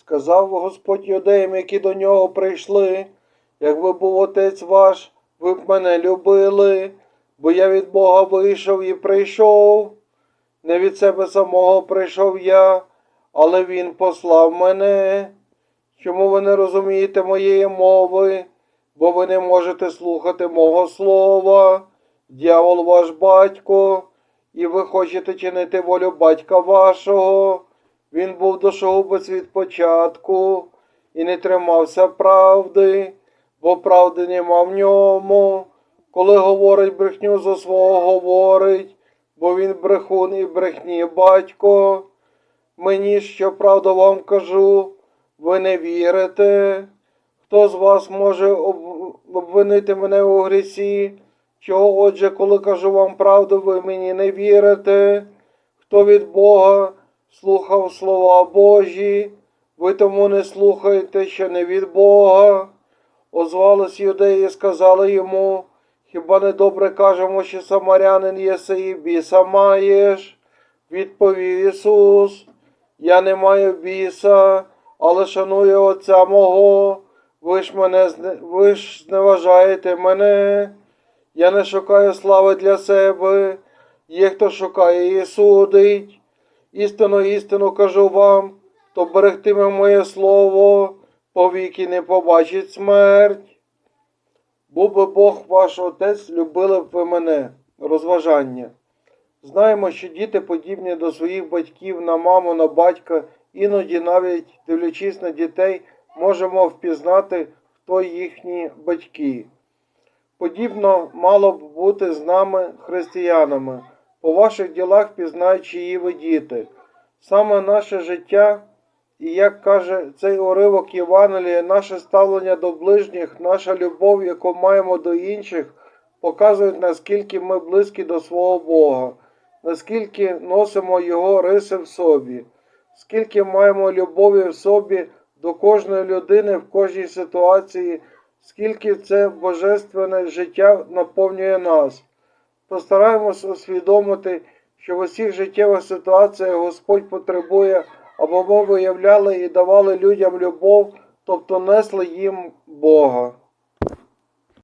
Сказав Господь юдеям, які до нього прийшли, якби був отець ваш, ви б мене любили, бо я від Бога вийшов і прийшов. Не від себе самого прийшов я, але Він послав мене. Чому ви не розумієте моєї мови, бо ви не можете слухати мого слова, дьявол ваш батько, і ви хочете чинити волю батька вашого. Він був душогубець від початку і не тримався правди, бо правди нема в ньому. Коли говорить брехню за свого говорить, бо він брехун і брехні батько. Мені що правду вам кажу, ви не вірите. Хто з вас може обвинити мене у грісі? Чого, отже, коли кажу вам правду, ви мені не вірите? Хто від Бога слухав слова Божі, ви тому не слухаєте, що не від Бога. Озвались юдеї і сказали йому, хіба не добре кажемо, що самарянин єси і біса маєш? Відповів Ісус, я не маю біса, але шаную Отця мого. Ви ж мене ви ж зневажаєте мене. Я не шукаю слави для себе. Є хто шукає і судить. Істину, істину кажу вам, хто берегтиме моє слово, повіки не побачить смерть. Був би Бог ваш отець, любили б ви мене. Розважання. Знаємо, що діти подібні до своїх батьків на маму, на батька, іноді навіть дивлячись на дітей, можемо впізнати, хто їхні батьки. Подібно мало б бути з нами, християнами. По ваших ділах пізнають, чиї ви діти. Саме наше життя, і як каже цей уривок Євангелія, наше ставлення до ближніх, наша любов, яку маємо до інших, показують, наскільки ми близькі до свого Бога, наскільки носимо Його риси в собі, скільки маємо любові в собі до кожної людини в кожній ситуації, скільки це божественне життя наповнює нас. Постараємось усвідомити, що в усіх життєвих ситуаціях Господь потребує, аби ми виявляли і давали людям любов, тобто несли їм Бога.